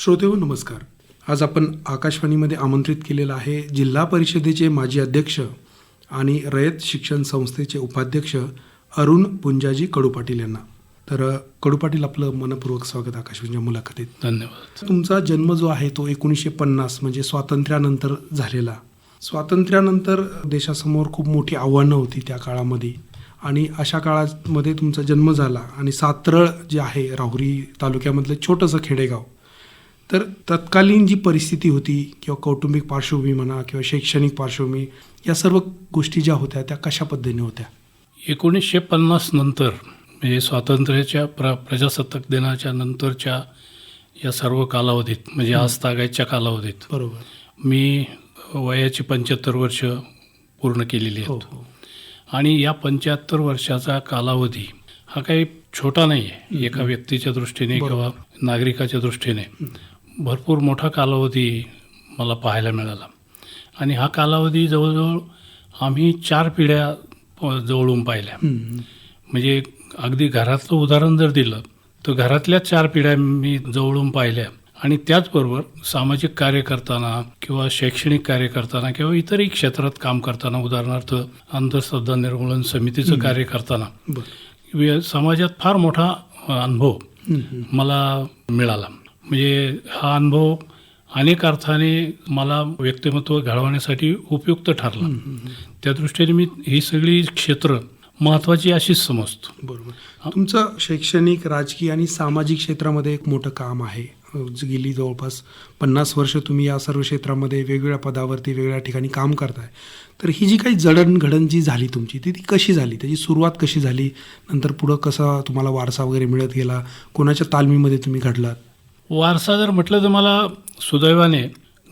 श्रोतेहो नमस्कार. आज आपण आकाशवाणीमध्ये आमंत्रित केलेलं आहे जिल्हा परिषदेचे माजी अध्यक्ष आणि रयत शिक्षण संस्थेचे उपाध्यक्ष अरुण पुंजाजी कडू पाटील यांना. तर कडू पाटील आपलं मनपूर्वक स्वागत आकाशवाणीच्या मुलाखतीत. धन्यवाद. तुमचा जन्म जो आहे तो एकोणीसशे पन्नास म्हणजे स्वातंत्र्यानंतर झालेला. स्वातंत्र्यानंतर देशासमोर खूप मोठी आव्हानं होती त्या काळामध्ये. आणि अशा काळामध्ये तुमचा जन्म झाला आणि सातरळ जे आहे राहुरी तालुक्यामधलं छोटंसं खेडेगाव तर तत्कालीन जी परिस्थिती होती किंवा कौटुंबिक पार्श्वभूमी म्हणा किंवा शैक्षणिक पार्श्वभूमी या सर्व गोष्टी ज्या होत्या त्या कशा पद्धतीने होत्या? एकोणीसशे पन्नास नंतर म्हणजे स्वातंत्र्याच्या प्र प्रजासत्ताक दिनाच्या नंतरच्या या सर्व कालावधीत म्हणजे आज तागायच्या कालावधीत बरोबर. मी वयाची पंच्याहत्तर वर्ष पूर्ण केलेली हो आहेत. हो आणि या पंच्याहत्तर वर्षाचा कालावधी हा काही छोटा नाही आहे एका व्यक्तीच्या दृष्टीने. किंवा नागरिकाच्या दृष्टीने. भरपूर मोठा कालावधी मला पाहायला मिळाला. आणि हा कालावधी जवळजवळ आम्ही चार पिढ्या जवळून पाहिल्या. म्हणजे अगदी घरातलं उदाहरण जर दिलं तर घरातल्या चार पिढ्या मी जवळून पाहिल्या. आणि त्याचबरोबर सामाजिक कार्य करताना किंवा शैक्षणिक कार्य करताना किंवा इतरही क्षेत्रात काम करताना उदाहरणार्थ अंधश्रद्धा निर्मूलन समितीचं कार्य करताना समाजात फार मोठा अनुभव. मला मिळाला. म्हणजे हा अनुभव अनेक अर्थाने मला व्यक्तिमत्व घडवण्यासाठी उपयुक्त ठरला. त्या दृष्टीने मी ही सगळी क्षेत्र महत्वाची अशीच समजतो. बरोबर. तुमचं शैक्षणिक राजकीय आणि सामाजिक क्षेत्रामध्ये एक मोठं काम आहे. गेली जवळपास पन्नास वर्ष तुम्ही या सर्व क्षेत्रामध्ये वेगवेगळ्या पदावरती वेगवेगळ्या ठिकाणी काम करताय. तर ही जी काही जडणघडण जी झाली तुमची ती ती कशी झाली? त्याची सुरुवात कशी झाली? नंतर पुढं कसा तुम्हाला वारसा वगैरे मिळत गेला? कोणाच्या तालमीमध्ये तुम्ही घडलात? वारसा जर म्हटलं तर मला सुदैवाने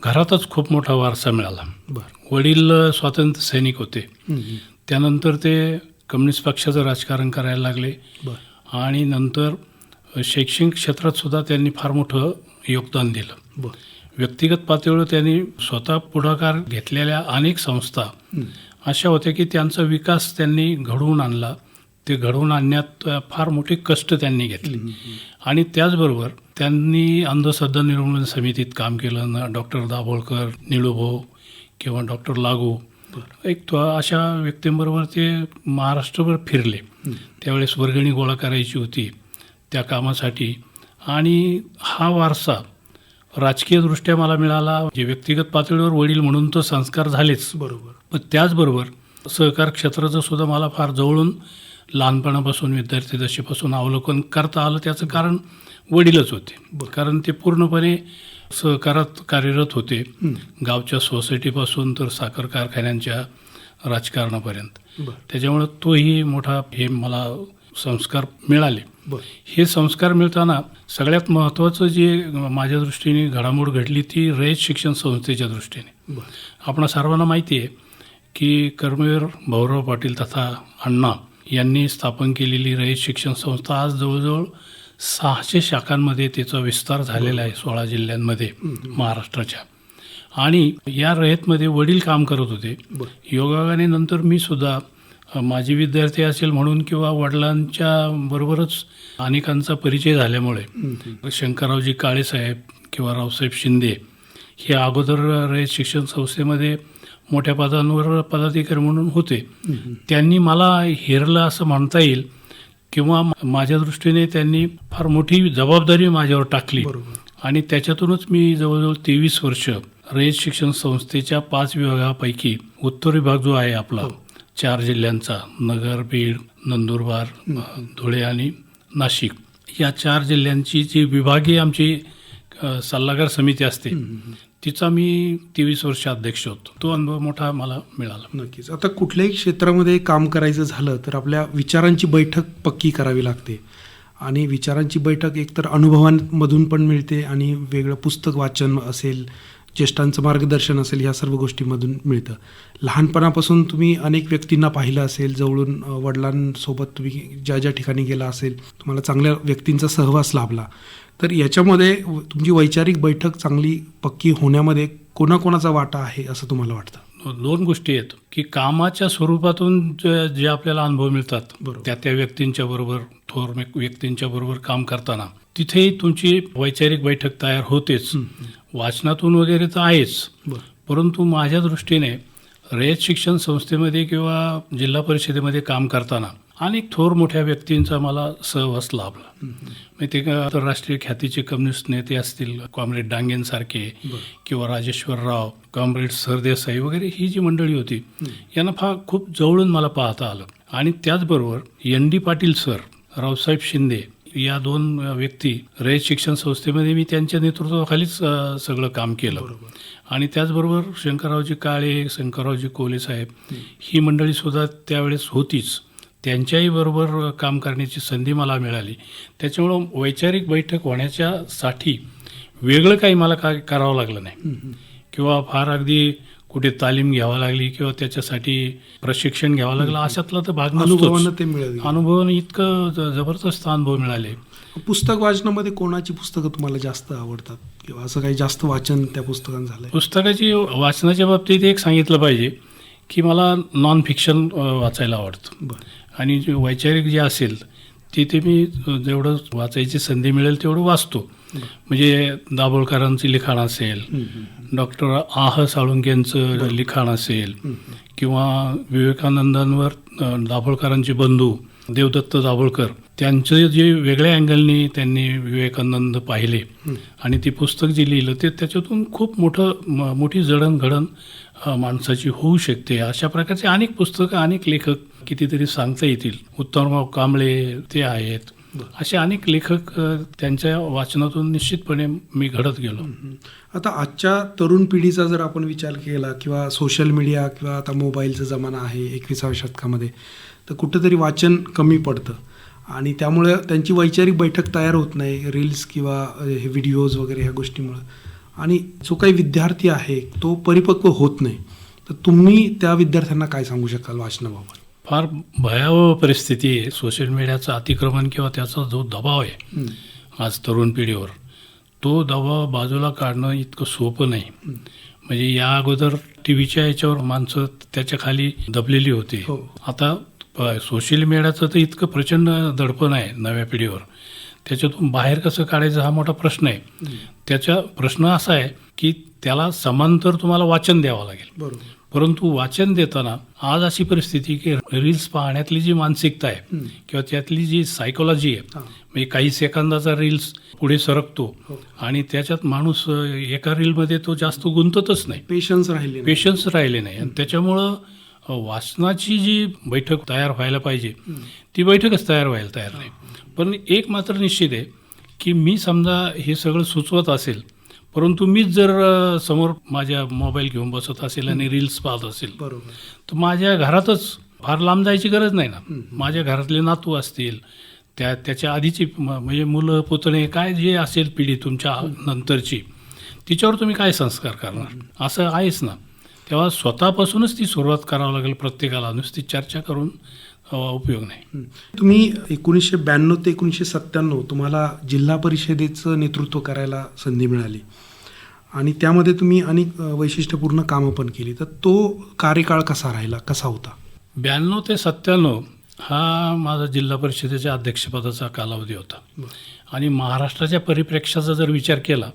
घरातच खूप मोठा वारसा मिळाला. बरं. वडील स्वातंत्र्य सैनिक होते. त्यानंतर ते कम्युनिस्ट पक्षाचं राजकारण करायला लागले. बरं. आणि नंतर शैक्षणिक क्षेत्रात सुद्धा त्यांनी फार मोठं योगदान दिलं. बरं. व्यक्तिगत पातळीवर त्यांनी स्वतः पुढाकार घेतलेल्या अनेक संस्था अशा होत्या की त्यांचा विकास त्यांनी घडवून आणला. ते घडवून आणण्यात फार मोठे कष्ट त्यांनी घेतले. आणि त्याचबरोबर त्यांनी अंधश्रद्धा निर्मूलन समितीत काम केलं. ना डॉक्टर दाभोळकर निळूभाऊ किंवा डॉक्टर लागू. एक तो अशा व्यक्तींबरोबर ते महाराष्ट्रभर फिरले. त्यावेळेस वर्गणी गोळा करायची होती त्या कामासाठी. आणि हा वारसा राजकीयदृष्ट्या मला मिळाला. जे व्यक्तिगत पातळीवर वडील म्हणून तर संस्कार झालेच. बरोबर. पण त्याचबरोबर सहकार क्षेत्राचं सुद्धा मला फार जवळून लहानपणापासून विद्यार्थी दशेपासून अवलोकन करता आलं त्याचं कारण वडीलच होते. कारण ते पूर्णपणे सहकारात कार्यरत होते. गावच्या सोसायटीपासून तर साखर कारखान्यांच्या राजकारणापर्यंत. त्याच्यामुळं तोही मोठा हे मला संस्कार मिळाले. हे संस्कार मिळताना सगळ्यात महत्त्वाचं जे माझ्या दृष्टीने घडामोड घडली ती रयत शिक्षण संस्थेच्या दृष्टीने. आपणा सर्वांना माहिती आहे की कर्मवीर भाऊराव पाटील तथा अण्णा यांनी स्थापन केलेली रयत शिक्षण संस्था आज जवळजवळ सहाशे शाखांमध्ये तिचा विस्तार झालेला आहे सोळा जिल्ह्यांमध्ये महाराष्ट्राच्या. आणि या रयतमध्ये वडील काम करत होते. योगायोगाने नंतर मी सुद्धा माजी विद्यार्थी असेल म्हणून किंवा वडिलांच्या बरोबरच अनेकांचा परिचय झाल्यामुळे शंकररावजी काळेसाहेब किंवा रावसाहेब शिंदे हे अगोदर रयत शिक्षण संस्थेमध्ये मोठ्या पदांवर पदाधिकारी म्हणून होते. त्यांनी मला हेरलं असं म्हणता येईल किंवा माझ्या दृष्टीने त्यांनी फार मोठी जबाबदारी माझ्यावर टाकली. आणि त्याच्यातूनच मी जवळजवळ तेवीस वर्ष रयत शिक्षण संस्थेच्या पाच विभागापैकी उत्तर विभाग जो आहे आपला चार जिल्ह्यांचा नगर बीड नंदुरबार धुळे आणि नाशिक. या चार जिल्ह्यांची जी विभागीय आमची सल्लागार समिती असते तिचा मी तेवीस वर्ष अध्यक्ष होतो. तो अनुभव मोठा मला मिळाला. नक्कीच. आता कुठल्याही क्षेत्रामध्ये काम करायचं झालं तर आपल्या विचारांची बैठक पक्की करावी लागते. आणि विचारांची बैठक एकतर अनुभवांमधून पण मिळते आणि वेगळं पुस्तक वाचन असेल ज्येष्ठांचं मार्गदर्शन असेल ह्या सर्व गोष्टींमधून मिळतं. लहानपणापासून तुम्ही अनेक व्यक्तींना पाहिलं असेल जवळून वडिलांसोबत तुम्ही ज्या ज्या ठिकाणी गेला असेल तुम्हाला चांगल्या व्यक्तींचा सहवास लाभला. तर याच्यामध्ये तुमची वैचारिक बैठक चांगली पक्की होण्यामध्ये कोणाकोणाचा वाटा आहे असं तुम्हाला वाटतं? दोन गोष्टी आहेत. की कामाच्या स्वरूपातून जे जे आपल्याला अनुभव मिळतात बरोबर. त्या त्या व्यक्तींच्या बरोबर थोर व्यक्- व्यक्तींच्या बरोबर काम करताना. तिथेही तुमची वैचारिक बैठक तयार होतेच. वाचनातून वगैरे तर आहेच. परंतु माझ्या दृष्टीने रयत शिक्षण संस्थेमध्ये किंवा जिल्हा परिषदेमध्ये काम करताना अनेक थोर मोठ्या व्यक्तींचा मला सहवास लाभला. म्हणजे ते आंतरराष्ट्रीय ख्यातीचे कम्युनिस्ट नेते असतील कॉम्रेड डांगेंसारखे किंवा राजेश्वरराव कॉम्रेड सरदेसाई वगैरे ही जी मंडळी होती यांना फार खूप जवळून मला पाहता आलं. आणि त्याचबरोबर N D Patil sir Raosaheb Shinde या दोन व्यक्ती रयत शिक्षण संस्थेमध्ये मी त्यांच्या नेतृत्वाखालीच सगळं काम केलं. आणि त्याचबरोबर शंकररावजी काळे शंकररावजी कोले साहेब ही. मंडळी सुद्धा त्यावेळेस होतीच. त्यांच्याही बरोबर काम करण्याची संधी मला मिळाली. त्याच्यामुळं वैचारिक बैठक होण्याच्यासाठी वेगळं काही मला काय करावं लागलं नाही. किंवा फार अगदी कुठे तालीम घ्यावा लागली किंवा त्याच्यासाठी प्रशिक्षण घ्यावं लागलं अशातला तर भाग अनुभवानं ते मिळेल अनुभवाने इतकं ज- जबरदस्त अनुभव मिळाले. पुस्तक वाचनामध्ये कोणाची पुस्तकं तुम्हाला जास्त आवडतात? किंवा असं काही जास्त वाचन त्या पुस्तकांत झालंय? पुस्तकाची वाचनाच्या बाबतीत एक सांगितलं पाहिजे की मला नॉन फिक्शन अ, वाचायला आवडतं. बरं. आणि जे वैचारिक जे असेल ते ते मी जेवढं वाचायची संधी मिळेल तेवढं वाचतो. म्हणजे दाभोळकरांचं लिखाण असेल डॉक्टर आह साळुंकेंचं लिखाण असेल किंवा विवेकानंदांवर दाभोळकरांचे बंधू देवदत्त दाभोळकर त्यांचं जे वेगळ्या अँगलनी त्यांनी विवेकानंद पाहिले आणि ती पुस्तक जे लिहिलं ते त्याच्यातून खूप मोठं मोठी जडणघडण माणसाची होऊ शकते. अशा प्रकारचे अनेक पुस्तकं अनेक लेखक कितीतरी सांगता येतील. उत्तमराव कांबळे ते आहेत. असे अनेक लेखक त्यांच्या वाचनातून निश्चितपणे मी घडत गेलो. आता आजच्या तरुण पिढीचा जर आपण विचार केला किंवा सोशल मीडिया किंवा आता मोबाईलचा जमाना आहे एकविसाव्या शतकामध्ये तर कुठंतरी वाचन कमी पडतं. आणि त्यामुळे त्यांची वैचारिक बैठक तयार होत नाही रील्स किंवा हे व्हिडिओज वगैरे ह्या गोष्टीमुळं. आणि जो काही विद्यार्थी आहे तो परिपक्व होत नाही. तर तुम्ही त्या विद्यार्थ्यांना काय सांगू शकाल वाचनाबाबत? फार भयावह परिस्थिती आहे. सोशल मीडियाचं अतिक्रमण किंवा त्याचा जो दबाव आहे आज तरुण पिढीवर तो दबाव बाजूला काढणं इतकं सोपं नाही. म्हणजे या अगोदर टी व्हीच्या याच्यावर माणसं त्याच्याखाली दबलेली होती. हो. आता सोशल मीडियाचं तर इतकं प्रचंड दडपण आहे नव्या पिढीवर. त्याच्यातून बाहेर कसं काढायचा हा मोठा प्रश्न आहे. त्याचा प्रश्न असा आहे की त्याला समांतर तुम्हाला वाचन द्यावं लागेल. बरोबर. परंतु वाचन देताना आज अशी परिस्थिती की रील्स पाहण्यातली जी मानसिकता आहे किंवा त्यातली जी सायकोलॉजी आहे. म्हणजे काही सेकंदाचा रील्स पुढे सरकतो हो. आणि त्याच्यात माणूस एका रीलमध्ये तो जास्त गुंततच नाही. पेशन्स राहिले. पेशन्स राहिले नाही. आणि त्याच्यामुळं वाचनाची जी बैठक तयार व्हायला पाहिजे ती बैठकच तयार व्हायला तयार नाही. पण एक मात्र निश्चित आहे की मी समजा हे सगळं सुचवत असेल परंतु मीच जर समोर माझ्या मोबाईल घेऊन बसत असेल आणि रील्स पाहत असेल बरोबर. तर माझ्या घरातच फार लांब जायची गरज नाही ना. माझ्या घरातले नातू असतील त्या त्याच्या आधीची म्हणजे मुलं पुतणे काय जे असेल पिढी तुमच्या नंतरची तिच्यावर तुम्ही काय संस्कार करणार? असं आहेच ना. तेव्हा स्वतःपासूनच ती सुरुवात करावं लागेल प्रत्येकाला. नुसती चर्चा करून उपयोग नाही. तुम्ही एकोणीसशे ब्याण्णव ते एकोणीसशे सत्त्याण्णव तुम्हाला जिल्हा परिषदेचं नेतृत्व करायला संधी मिळाली. आणि त्यामध्ये तुम्ही अनेक वैशिष्ट्यपूर्ण कामं पण केली. तर तो कार्यकाळ कसा राहिला? कसा होता? ब्याण्णव ते सत्त्याण्णव हा माझा जिल्हा परिषदेच्या अध्यक्षपदाचा कालावधी होता. आणि महाराष्ट्राच्या परिप्रेक्ष्याचा जर विचार केला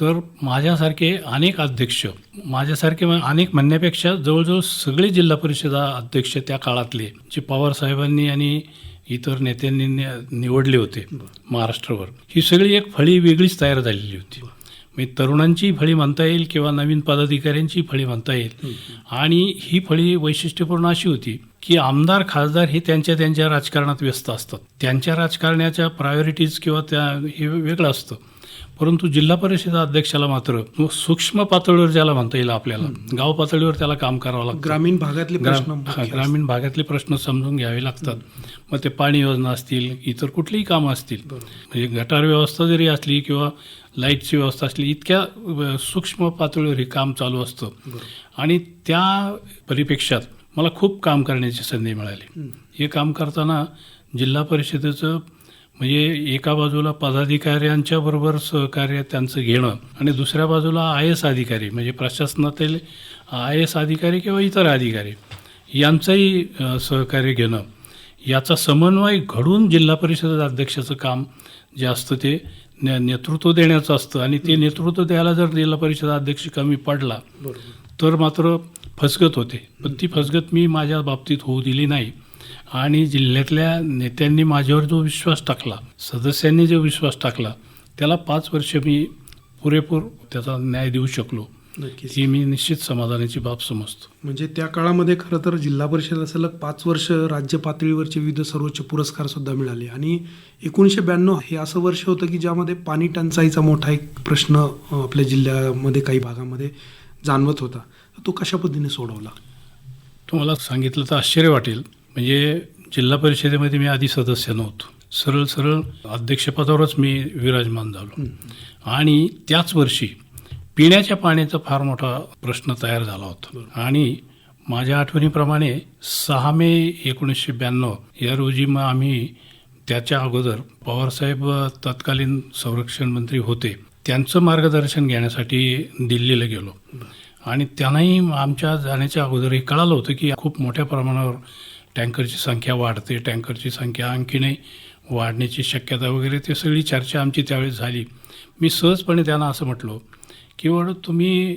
तर माझ्यासारखे अनेक अध्यक्ष माझ्यासारखे अनेक म्हणण्यापेक्षा जवळजवळ सगळे जिल्हा परिषद अध्यक्ष त्या काळातले जे पवार साहेबांनी आणि इतर नेत्यांनी निवडले होते महाराष्ट्रावर. ही सगळी एक फळी वेगळीच तयार झालेली होती. म्हणजे तरुणांची फळी म्हणता येईल किंवा नवीन पदाधिकाऱ्यांची फळी म्हणता येईल. आणि ही फळी वैशिष्ट्यपूर्ण अशी होती की आमदार खासदार हे त्यांच्या त्यांच्या राजकारणात व्यस्त असतात. त्यांच्या राजकारणाच्या प्रायोरिटीज किंवा त्या हे वेगळं असतं. परंतु जिल्हा परिषद अध्यक्षाला मात्र सूक्ष्म पातळीवर ज्याला म्हणता येईल आपल्याला गाव पातळीवर त्याला काम करावं लागतं. ग्रामीण भागातले प्रश्न ग्रामीण भागातले प्रश्न समजून घ्यावे लागतात. मग ते पाणी योजना असतील इतर कुठलीही कामं असतील. म्हणजे गटार व्यवस्था जरी असली किंवा लाईटची व्यवस्था असली इतक्या सूक्ष्म पातळीवर हे काम चालू असतं. आणि त्या परिपेक्षात मला खूप काम करण्याची संधी मिळाली. हे. काम करताना जिल्हा परिषदेचं म्हणजे एका बाजूला पदाधिकाऱ्यांच्या बरोबर सहकार्य त्यांचं घेणं आणि दुसऱ्या बाजूला आय एस अधिकारी म्हणजे प्रशासनातील आय एस अधिकारी किंवा इतर अधिकारी यांचंही सहकार्य घेणं. याचा समन्वय घडून जिल्हा परिषद अध्यक्षाचं काम जे असतं ते ने नेतृत्व देण्याचं असतं आणि ते नेतृत्व द्यायला जर जिल्हा परिषद अध्यक्ष कमी पडला तर मात्र फसगत होते. पण ती फसगत मी माझ्या बाबतीत होऊ दिली नाही. आणि जिल्ह्यातल्या नेत्यांनी माझ्यावर जो विश्वास टाकला सदस्यांनी जो विश्वास टाकला त्याला पाच वर्ष मी पुरेपूर त्याचा न्याय देऊ शकलो. नक्कीच. ही मी निश्चित समाधानाची बाब समजतो. म्हणजे त्या काळामध्ये खरं तर जिल्हा परिषद सलग पाच वर्ष राज्य पातळीवरचे विविध सर्वोच्च पुरस्कार सुद्धा मिळाले. आणि एकोणीसशे ब्याण्णव हे असं वर्ष होतं की ज्यामध्ये पाणी टंचाईचा मोठा एक प्रश्न आपल्या जिल्ह्यामध्ये काही भागामध्ये जाणवत होता. तो कशा पद्धतीने सोडवला? तुम्हाला सांगितलं तर आश्चर्य वाटेल. म्हणजे जिल्हा परिषदेमध्ये मी आधी सदस्य नव्हतो. सरळ सरळ अध्यक्षपदावरच मी विराजमान झालो. आणि त्याच वर्षी पिण्याच्या पाण्याचा फार मोठा प्रश्न तयार झाला होता. आणि माझ्या आठवणीप्रमाणे सहा मे एकोणीसशे ब्याण्णव या रोजी मग आम्ही त्याच्या अगोदर पवारसाहेब तत्कालीन संरक्षण मंत्री होते. त्यांचं मार्गदर्शन घेण्यासाठी दिल्लीला गेलो. आणि त्यांनाही आमच्या जाण्याच्या अगोदर हे कळालं होतं की खूप मोठ्या प्रमाणावर टँकरची संख्या वाढते टँकरची संख्या आणखीनही वाढण्याची शक्यता वगैरे ते सगळी चर्चा आमची त्यावेळेस झाली. मी सहजपणे त्यांना असं म्हटलो की वड तुम्ही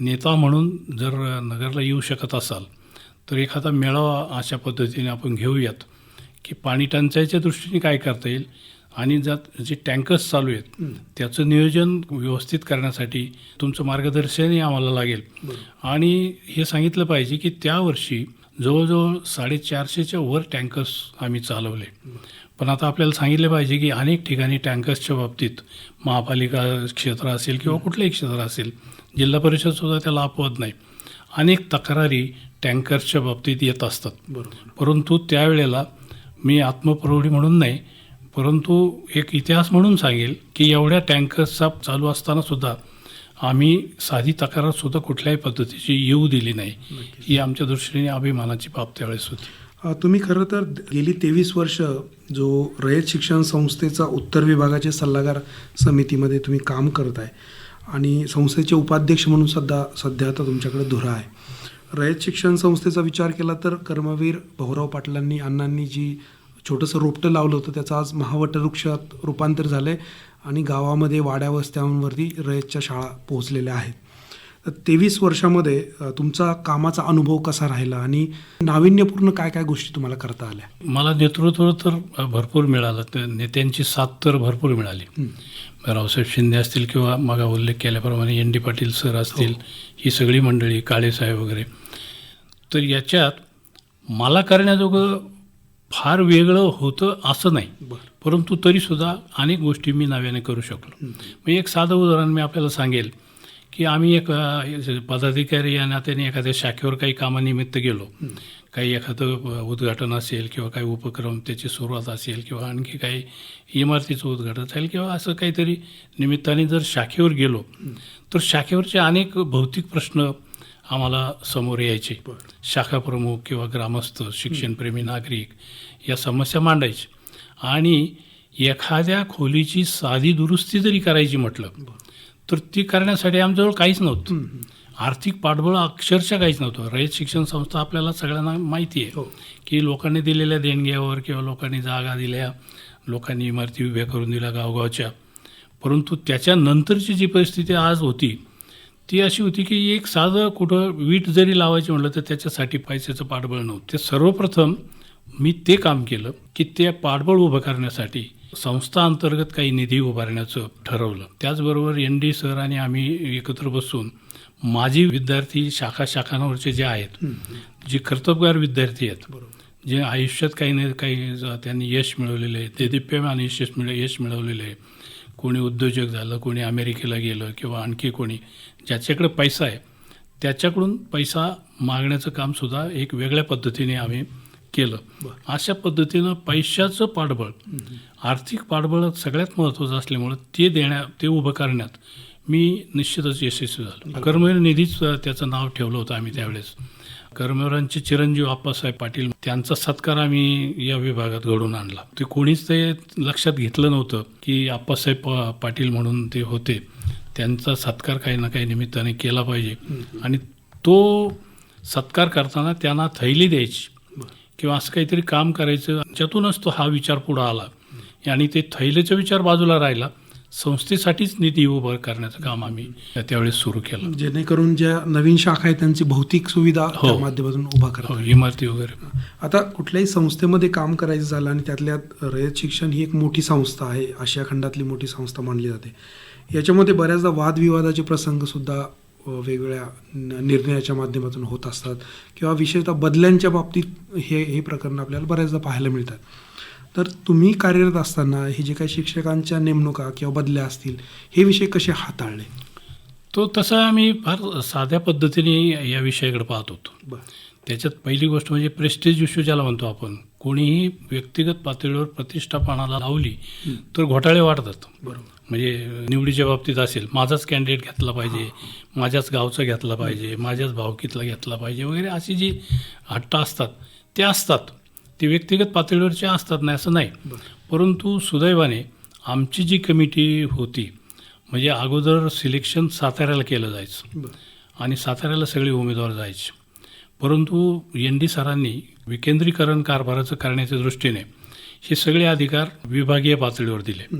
नेता म्हणून जर नगरला येऊ शकत असाल तर एखादा मेळावा अशा पद्धतीने आपण घेऊयात की पाणी टंचाईच्या दृष्टीने काय करता येईल आणि जर जे टँकर्स चालू आहेत त्याचं नियोजन व्यवस्थित करण्यासाठी तुमचं मार्गदर्शनही आम्हाला लागेल. आणि हे सांगितलं पाहिजे की त्या वर्षी जवळजवळ साडेचारशेच्या वर टँकर्स आम्ही चालवले. पण आता आपल्याला सांगितलं पाहिजे की अनेक ठिकाणी टँकर्सच्या बाबतीत महापालिका क्षेत्र असेल किंवा कुठलंही क्षेत्र असेल जिल्हा परिषदसुद्धा त्याला अपवाद नाही. अनेक तक्रारी टँकर्सच्या बाबतीत येत असतात. बरोबर. परंतु त्यावेळेला मी आत्मप्रौढी म्हणून नाही परंतु एक इतिहास म्हणून सांगेल की एवढ्या टँकर्सचा चालू असताना सुद्धा आम्ही साधी तक्रार सुद्धा कुठल्याही पद्धतीची येऊ दिली नाही. ही आमच्या दृष्टीने अभिमानाची बाब त्यावेळेस होती. तुम्ही खरं तर गेली तेवीस वर्ष जो रयत शिक्षण संस्थेचा उत्तर विभागाचे सल्लागार समितीमध्ये तुम्ही काम करत आहे आणि संस्थेचे उपाध्यक्ष म्हणून सुद्धा सध्या आता तुमच्याकडे धुरा आहे. रयत शिक्षण संस्थेचा विचार केला तर कर्मवीर भाऊराव पाटलांनी अण्णांनी जी छोटंसं रोपटं लावलं होतं त्याचं आज महावटवृक्षात रूपांतर झालं आहे आणि गावामध्ये वाड्या वस्त्यांवरती रयतच्या शाळा पोहोचलेल्या आहेत. तेवीस वर्षामध्ये तुमचा कामाचा अनुभव कसा राहिला आणि नाविन्यपूर्ण काय काय गोष्टी तुम्हाला करता आल्या? मला नेतृत्व तर भरपूर मिळालं. त्या नेत्यांची साथ तर भरपूर मिळाली. रावसाहेब शिंदे असतील किंवा मगा उल्लेख केल्याप्रमाणे एन डी पाटील सर असतील ही. सगळी मंडळी काळेसाहेब वगैरे. तर याच्यात मला करण्याजोगं फार वेगळं होतं असं नाही. परंतु तरीसुद्धा अनेक गोष्टी मी नव्याने करू शकलो. मग एक साधं उदाहरण मी आपल्याला सांगेल. की आम्ही एक पदाधिकारी या नात्याने एखाद्या शाखेवर काही कामानिमित्त गेलो. काही एखादं उद्घाटन असेल किंवा काही उपक्रम त्याची सुरुवात असेल किंवा आणखी काही इमारतीचं उद्घाटन असेल किंवा असं काहीतरी निमित्ताने जर शाखेवर गेलो तर शाखेवरचे अनेक भौतिक प्रश्न आम्हाला समोर यायचे. शाखा प्रमुख किंवा ग्रामस्थ शिक्षणप्रेमी नागरिक या समस्या मांडायचे. आणि एखाद्या खोलीची साधी दुरुस्ती जरी करायची म्हटलं तर ती करण्यासाठी आमच्याजवळ काहीच नव्हतं. आर्थिक पाठबळ अक्षरशः काहीच नव्हतं. रयत शिक्षण संस्था आपल्याला सगळ्यांना माहिती आहे हो. की लोकांनी दिलेल्या देणग्यावर किंवा लोकांनी जागा दिल्या लोकांनी इमारती उभ्या करून दिल्या गावगावच्या. परंतु त्याच्यानंतरची जी परिस्थिती आज होती ती अशी होती की एक साधं कुठं वीट जरी लावायची म्हटलं तर त्याच्यासाठी पैशाचं पाठबळ नव्हतं. ते सर्वप्रथम मी ते काम केलं की ते पाठबळ उभं करण्यासाठी संस्था अंतर्गत काही निधी उभारण्याचं ठरवलं. त्याचबरोबर एन डी सर आणि आम्ही एकत्र बसून माजी विद्यार्थी शाखा शाखांवरचे जे आहेत जे कर्तबगार विद्यार्थी आहेत जे आयुष्यात काही ना काही त्यांनी यश मिळवलेलं आहे ते दिप्यमान यश मिळ यश मिळवलेलं आहे. कोणी उद्योजक झालं कोणी अमेरिकेला गेलं किंवा आणखी कोणी ज्याच्याकडे पैसा आहे त्याच्याकडून पैसा मागण्याचं कामसुद्धा एक वेगळ्या पद्धतीने आम्ही केलं. अशा पद्धतीनं पैशाचं पाठबळ आर्थिक पाठबळ सगळ्यात महत्त्वाचं असल्यामुळं ते देण्या ते उभं करण्यात मी निश्चितच यशस्वी झालो. कर्मवीर निधीच त्याचं नाव ठेवलं होतं आम्ही त्यावेळेस. कर्मवीरांचे चिरंजीव आप्पासाहेब पाटील त्यांचा सत्कार आम्ही या विभागात घडवून आणला. ते कोणीच ते लक्षात घेतलं नव्हतं की आप्पासाहेब पा- पाटील म्हणून ते होते. त्यांचा सत्कार काही ना काही निमित्ताने केला पाहिजे. आणि तो सत्कार करताना त्यांना थैली द्यायची किंवा असं काहीतरी काम करायचं. त्यातूनच तो हा विचार पुढं आला. आणि ते थैलेचा विचार बाजूला राहिला संस्थेसाठीच निधी उभा करण्याचं काम आम्ही त्यावेळेस सुरू केलं. जेणेकरून ज्या नवीन शाखा आहेत त्यांची भौतिक सुविधा हो. माध्यमातून उभा करा हो, इमारती वगैरे. आता कुठल्याही संस्थेमध्ये काम करायचं झालं आणि त्यातल्या रयत शिक्षण ही एक मोठी संस्था आहे आशिया खंडातली मोठी संस्था मानली जाते. याच्यामध्ये बऱ्याचदा वादविवादाचे प्रसंग सुद्धा वेगवेगळ्या निर्णयाच्या माध्यमातून होत असतात किंवा विशेषतः बदल्यांच्या बाबतीत हे हे प्रकरण आपल्याला बऱ्याचदा पाहायला मिळतात. तर तुम्ही कार्यरत असताना हे जे काही शिक्षकांच्या नेमणुका किंवा बदल्या असतील हे विषय कसे हाताळले? तो तसा आम्ही फार साध्या पद्धतीने या विषयाकडे पाहत होतो. त्याच्यात पहिली गोष्ट म्हणजे प्रेस्टेज इश्यू ज्याला म्हणतो आपण कोणीही व्यक्तिगत पातळीवर प्रतिष्ठापनाला लावली तर घोटाळे वाढतात. बरोबर. म्हणजे निवडीच्या बाबतीत असेल माझाच कॅन्डिडेट घेतला पाहिजे माझ्याच गावचा घेतला पाहिजे माझ्याच भावकीतला घेतला पाहिजे वगैरे अशी जी हट्ट असतात ते असतात. ते व्यक्तिगत पातळीवरचे असतात नाही असं नाही. परंतु सुदैवाने आमची जी कमिटी होती म्हणजे अगोदर सिलेक्शन साताऱ्याला केलं जायचं. आणि साताऱ्याला सगळे उमेदवार जायचे. परंतु एन डी सरांनी विकेंद्रीकरण कारभाराचं करण्याच्या दृष्टीने हे सगळे अधिकार विभागीय पातळीवर दिले.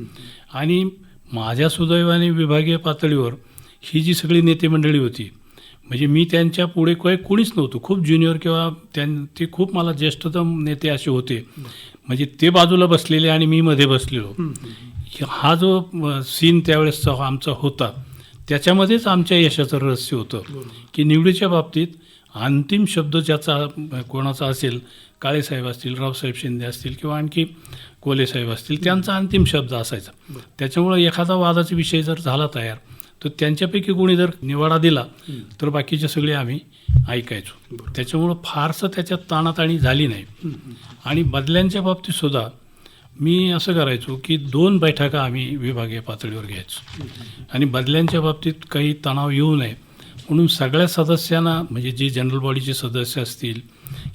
आणि माझ्या सुदैवाने विभागीय पातळीवर ही जी सगळी नेते मंडळी होती म्हणजे मी त्यांच्या पुढे काही कोणीच नव्हतं. खूप ज्युनियर किंवा त्यां ते खूप मला ज्येष्ठतम नेते असे होते. म्हणजे ते बाजूला बसलेले आणि मी मध्ये बसलेलो. हा जो सीन त्यावेळेसचा आमचा होता त्याच्यामध्येच आमच्या यशाचं रहस्य होतं. की निवडीच्या बाबतीत अंतिम शब्द ज्याचा कोणाचा असेल काळेसाहेब असतील रावसाहेब शिंदे असतील किंवा आणखी कोलेसाहेब असतील त्यांचा अंतिम शब्द असायचा. त्याच्यामुळं एखादा वादाचा विषय जर झाला तयार तर त्यांच्यापैकी कोणी जर निवाडा दिला तर बाकीचे सगळे आम्ही ऐकायचो. त्याच्यामुळं फारसं त्याच्यात ताणाताणी झाली नाही. आणि बदल्यांच्या बाबतीत सुद्धा मी असं करायचो की दोन बैठका आम्ही विभागीय पातळीवर घ्यायचो. आणि बदल्यांच्या बाबतीत काही तणाव येऊ नये. म्हणून सगळ्या सदस्यांना म्हणजे जे जनरल बॉडीचे सदस्य असतील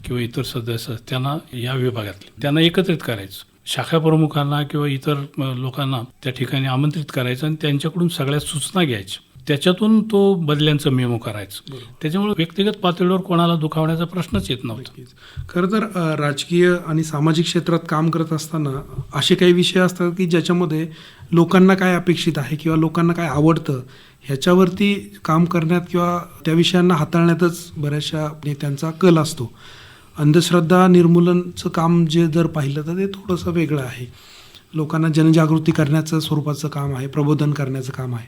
किंवा इतर सदस्य त्यांना या विभागातले त्यांना एकत्रित करायचं. शाखा प्रमुखांना किंवा इतर लोकांना त्या ठिकाणी आमंत्रित करायचं आणि त्यांच्याकडून सगळ्या सूचना घ्यायच्या. त्याच्यातून तो बदल्यांचं मेमो करायचं. त्याच्यामुळे व्यक्तिगत पातळीवर कोणाला दुखावण्याचा प्रश्नच येत नव्हता. खरं तर राजकीय आणि सामाजिक क्षेत्रात काम करत असताना असे काही विषय असतात की ज्याच्यामध्ये लोकांना काय अपेक्षित आहे किंवा लोकांना काय आवडतं ह्याच्यावरती काम करण्यात किंवा त्या विषयांना हाताळण्यातच बऱ्याचशा नेत्यांचा कल असतो. अंधश्रद्धा निर्मूलनचं काम जे जर पाहिलं तर ते थोडंसं वेगळं आहे. लोकांना जनजागृती करण्याचं स्वरूपाचं काम आहे प्रबोधन करण्याचं काम आहे.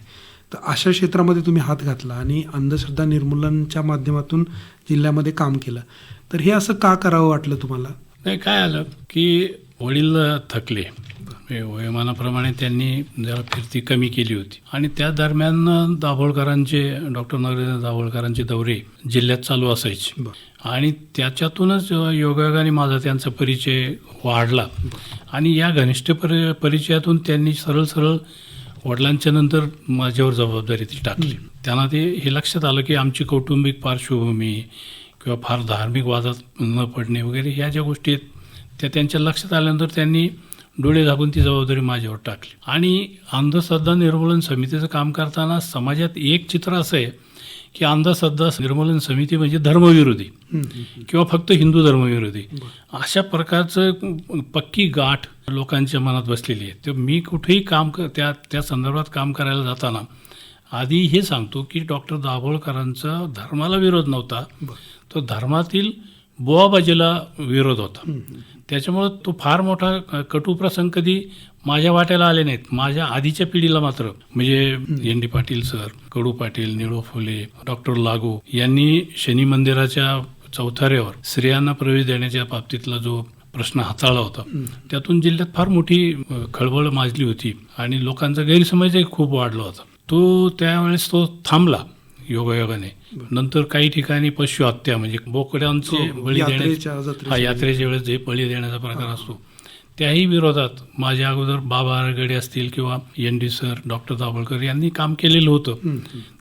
तर अशा क्षेत्रामध्ये तुम्ही हात घातला आणि अंधश्रद्धा निर्मूलनच्या माध्यमातून जिल्ह्यामध्ये काम केलं. तर हे असं का करावं वाटलं तुम्हाला? नाही काय आलं की वडील थकले. वयोमानाप्रमाणे त्यांनी जरा फिरती कमी केली होती. आणि त्या दरम्यान दाभोळकरांचे डॉक्टर नरेंद्र दाभोळकरांचे दौरे जिल्ह्यात चालू असायचे. आणि त्याच्यातूनच योगायोगाने माझा त्यांचा परिचय वाढला. आणि या घनिष्ठ परि परिचयातून त्यांनी सरळ सरळ वडिलांच्या नंतर माझ्यावर जबाबदारी ती टाकली त्यांना ते हे लक्षात आलं की आमची कौटुंबिक पार्श्वभूमी किंवा फार धार्मिक वादात न पडणे वगैरे ह्या ज्या गोष्टी आहेत त्या त्यांच्या लक्षात आल्यानंतर त्यांनी डोळे झाकून ती जबाबदारी माझ्यावर टाकली. आणि अंधश्रद्धा निर्मूलन समितीचं काम करताना समाजात एक चित्र असं आहे की अंधश्रद्धा निर्मूलन समिती म्हणजे धर्मविरोधी किंवा फक्त हिंदू धर्मविरोधी. अशा प्रकारचं पक्की गाठ लोकांच्या मनात बसलेली आहे. तर मी कुठेही काम क त्या त्या संदर्भात काम करायला जाताना आधी हे सांगतो की डॉक्टर दाभोळकरांचा धर्माला विरोध नव्हता. तो धर्मातील बुवाबाजीला विरोध होता. त्याच्यामुळं तो फार मोठा कटुप्रसंग कटू प्रसंग कधी माझ्या वाट्याला आले नाहीत. माझ्या आधीच्या पिढीला मात्र. म्हणजे N D Patil sir Kadu Patil Nilu Phule doctor लागू यांनी शनी मंदिराच्या चौथाऱ्यावर स्त्रियांना प्रवेश देण्याच्या बाबतीतला जो प्रश्न हाताळला होता त्यातून जिल्ह्यात फार मोठी खळबळ माजली होती आणि लोकांचा गैरसमजही खूप वाढला होता. तो त्यावेळेस तो थांबला. योगायोगाने. नंतर काही ठिकाणी पशु हत्या म्हणजे बोकड्यांचे हो, बळी यात्रेच्या- देण्याचे जत्रेच्या हा यात्रेच्या वेळेस जे बळी देण्याचा प्रकार असतो. त्याही विरोधात माझ्या अगोदर बाबा आरगडे असतील किंवा N D sir doctor Dabholkar यांनी काम केलेलं होतं.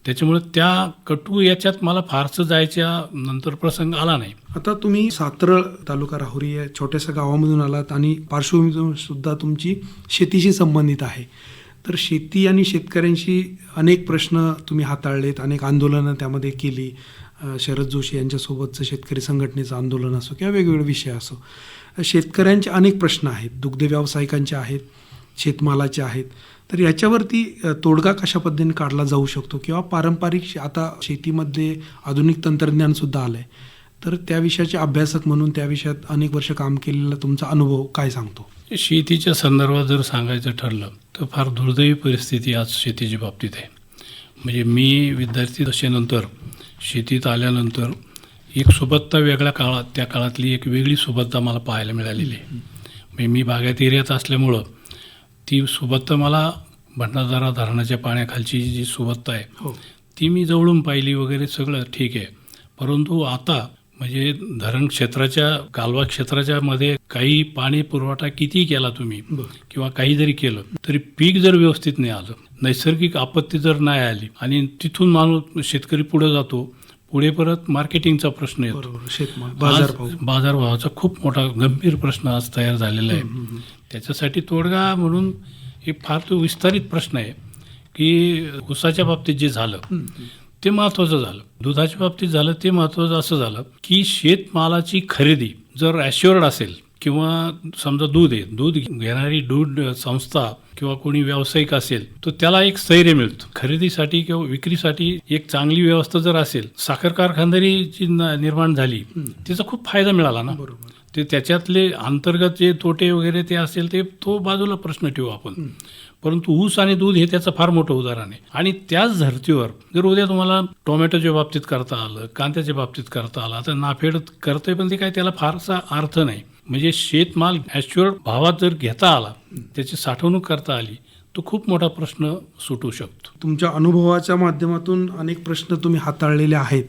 त्याच्यामुळे त्या कटू याच्यात मला फारसं जायच्या नंतर प्रसंग आला नाही. आता तुम्ही सातरळ तालुका राहुरी या छोट्याशा गावामधून आलात आणि पार्श्वभूमीतून सुद्धा तुमची शेतीशी संबंधित आहे. तर शेती आणि शेतकऱ्यांशी अनेक प्रश्न तुम्ही हाताळलेत अनेक आंदोलनं त्यामध्ये केली. शरद जोशी यांच्यासोबतचं शेतकरी संघटनेचं आंदोलन असो किंवा वेगवेगळे विषय असो. शेतकऱ्यांचे अनेक प्रश्न आहेत. दुग्ध व्यावसायिकांचे आहेत शेतमालाचे आहेत. तर याच्यावरती तोडगा कशा पद्धतीने काढला जाऊ शकतो? किंवा पारंपरिक आता शेतीमध्ये आधुनिक तंत्रज्ञानसुद्धा आलं आहे तर त्या विषयाचे अभ्यासक म्हणून त्या विषयात अनेक वर्ष काम केलेला तुमचा अनुभव काय सांगतो? शेतीच्या संदर्भात जर सांगायचं ठरलं तर फार दुर्दैवी परिस्थिती आज शेतीच्या बाबतीत आहे. म्हणजे मी विद्यार्थी दशेनंतर शेतीत आल्यानंतर एक सुबत्ता वेगळ्या काळात त्या काळातली एक वेगळी सुबत्ता मला पाहायला मिळालेली आहे. म्हणजे मी बागायत एरियात असल्यामुळं ती सुबत्ता मला भंडारदारा धरणाच्या पाण्याखालची जी सुबत्ता आहे हो. ती मी जवळून पाहिली वगैरे सगळं ठीक आहे. परंतु आता म्हणजे धरण क्षेत्राच्या कालवा क्षेत्राच्या मध्ये काही पाणी पुरवठा किती केला तुम्ही. किंवा काही जरी केलं तरी पीक जर व्यवस्थित नाही आलं नैसर्गिक आपत्ती जर नाही आली आणि तिथून माणूस शेतकरी पुढे जातो पुढे परत मार्केटिंगचा प्रश्न येतो. बाजारभावाचा खूप मोठा गंभीर प्रश्न आज तयार झालेला आहे. त्याच्यासाठी तोडगा म्हणून एक फार तो विस्तारित प्रश्न आहे की ऊसाच्या बाबतीत जे झालं ते महत्वाचं झालं. दुधाच्या बाबतीत झालं ते महत्वाचं असं झालं की शेतमालाची खरेदी जर ॲश्युअर्ड असेल किंवा समजा दूध आहे दूध घेणारी दूध संस्था किंवा कोणी व्यावसायिक असेल तर त्याला एक स्थैर्य मिळतं. खरेदीसाठी किंवा विक्रीसाठी एक चांगली व्यवस्था जर असेल साखर कारखानदारी जी निर्माण झाली त्याचा खूप फायदा मिळाला ना. बरोबर. ते त्याच्यातले अंतर्गत जे तोटे वगैरे ते असेल ते तो बाजूला प्रश्न ठेवू आपण. परंतु ऊस आणि दूध हे त्याचं फार मोठं उदाहरण आहे. आणि त्याच धर्तीवर जर उद्या तुम्हाला टोमॅटोच्या बाबतीत करता आलं कांद्याच्या बाबतीत करता आलं आता नाफेड करतंय पण ते काय त्याला फारसा अर्थ नाही. म्हणजे शेतमाल ॲच्युअल भावात जर घेता आला त्याची साठवणूक करता आली तो खूप मोठा प्रश्न सुटू शकतो. तुमच्या अनुभवाच्या माध्यमातून अनेक प्रश्न तुम्ही हाताळलेले आहेत.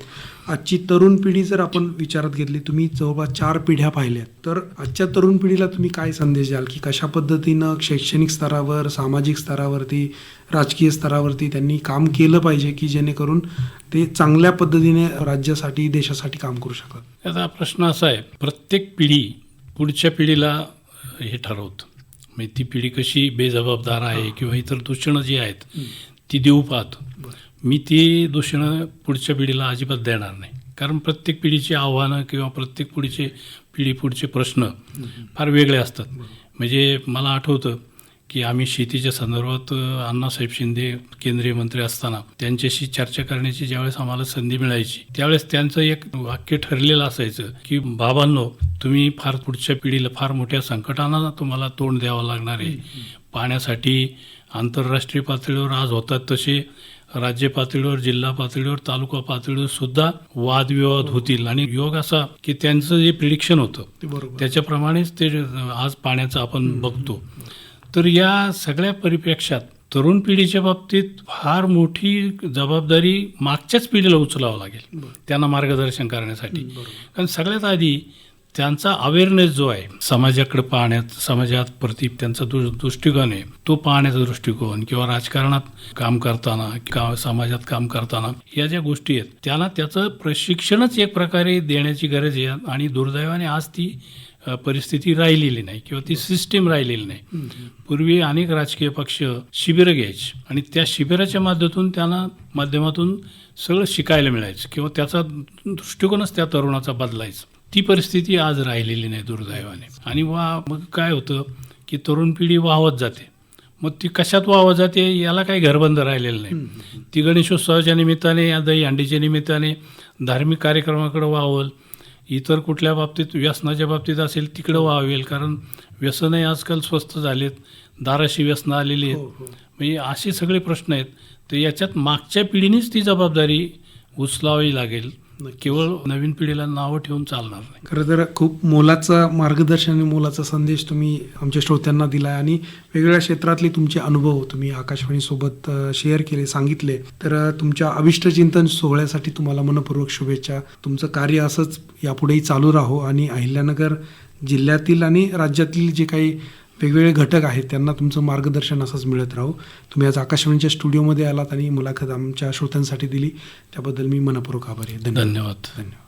आजची तरुण पिढी जर आपण विचारात घेतली तुम्ही जवळपास चार पिढ्या पाहिल्यात तर आजच्या तरुण पिढीला तुम्ही काय संदेश द्याल? की कशा पद्धतीनं शैक्षणिक स्तरावर सामाजिक स्तरावरती राजकीय स्तरावरती त्यांनी काम केलं पाहिजे की जेणेकरून ते चांगल्या पद्धतीने राज्यासाठी देशासाठी काम करू शकतात? आता प्रश्न असा आहे प्रत्येक पिढी पुढच्या पिढीला हे ठरवतं. म्हणजे ती पिढी कशी बेजबाबदार आहे किंवा इतर दूषणं जी आहेत ती देऊ पाहतो. मी ती दूषणं पुढच्या पिढीला अजिबात देणार नाही. कारण प्रत्येक पिढीची आव्हानं किंवा प्रत्येक पिढीचे पिढी पुढचे प्रश्न फार वेगळे असतात. म्हणजे मला आठवतं की आम्ही शेतीच्या संदर्भात अण्णासाहेब शिंदे केंद्रीय मंत्री असताना त्यांच्याशी चर्चा करण्याची ज्यावेळेस आम्हाला संधी मिळायची त्यावेळेस त्यांचं एक वाक्य ठरलेलं असायचं की बाबांनो तुम्ही फार पुढच्या पिढीला फार मोठ्या संकटांना तुम्हाला तोंड द्यावं लागणार आहे. पाण्यासाठी आंतरराष्ट्रीय पातळीवर आज होतात तसे राज्य पातळीवर जिल्हा पातळीवर तालुका पातळीवर सुद्धा वादविवाद होतील. आणि योग असा की त्यांचं जे प्रिडिक्शन होतं त्याच्याप्रमाणेच ते आज पाण्याचं आपण बघतो. तर या सगळ्या परिप्रेक्षात तरुण पिढीच्या बाबतीत फार मोठी जबाबदारी मागच्याच पिढीला उचलावं लागेल. त्यांना मार्गदर्शन करण्यासाठी. कारण सगळ्यात आधी त्यांचा अवेअरनेस जो आहे समाजाकडे पाहण्यात समाजात प्रति त्यांचा दृ दृष्टिकोन आहे तो पाहण्याचा दृष्टिकोन किंवा राजकारणात काम करताना किंवा समाजात काम करताना या ज्या गोष्टी आहेत त्यांना त्याचं प्रशिक्षणच एक प्रकारे देण्याची गरज आहे आणि दुर्दैवाने आज ती परिस्थिती राहिलेली नाही किंवा ती सिस्टीम राहिलेली नाही. पूर्वी अनेक राजकीय पक्ष शिबिरं घ्यायचे आणि त्या शिबिराच्या माध्यमातून त्यांना माध्यमातून सगळं शिकायला मिळायचं किंवा त्याचा दृष्टिकोनच त्या तरुणाचा बदलायचा. ती परिस्थिती आज राहिलेली नाही दुर्दैवाने. आणि वा मग काय होतं की तरुण पिढी वाहवत जाते. मग ती कशात वाहवत जाते याला काही घरबंद राहिलेलं नाही. ती गणेशोत्सवाच्या निमित्ताने या दहीहंडीच्या निमित्ताने धार्मिक कार्यक्रमाकडे वाहवल. इतर कुठल्या बाबतीत व्यसनाच्या बाबतीत असेल तिकडं व्हावेल. कारण व्यसनही आजकाल स्वस्त झालेत. दाराशी व्यसनं आलेली आहेत. म्हणजे असे सगळे प्रश्न आहेत. तर याच्यात मागच्या पिढीनेच ती जबाबदारी उचलावी लागेल. केवळ नवीन पिढीला नावं ठेवून चालणार नाही. खरं तर खूप मोलाचा मार्गदर्शन आणि मोलाचा संदेश तुम्ही आमच्या श्रोत्यांना दिला आहे आणि वेगवेगळ्या क्षेत्रातले तुमचे अनुभव तुम्ही आकाशवाणीसोबत शेअर केले सांगितले. तर तुमच्या अविष्टचिंतन सोहळ्यासाठी तुम्हाला मनपूर्वक शुभेच्छा. तुमचं कार्य असंच यापुढेही चालू राहो आणि अहिल्यानगर जिल्ह्यातील आणि राज्यातील जे काही वेगवेगळे घटक आहेत त्यांना तुमचं मार्गदर्शन असंच मिळत राहो. तुम्ही आज आकाशवाणीच्या स्टुडिओमध्ये आलात आणि मुलाखत आमच्या श्रोत्यांसाठी दिली. त्याबद्दल मी मनपूर्वक आभारी आहे. धन्यवाद. धन्यवाद. धन्यवाद.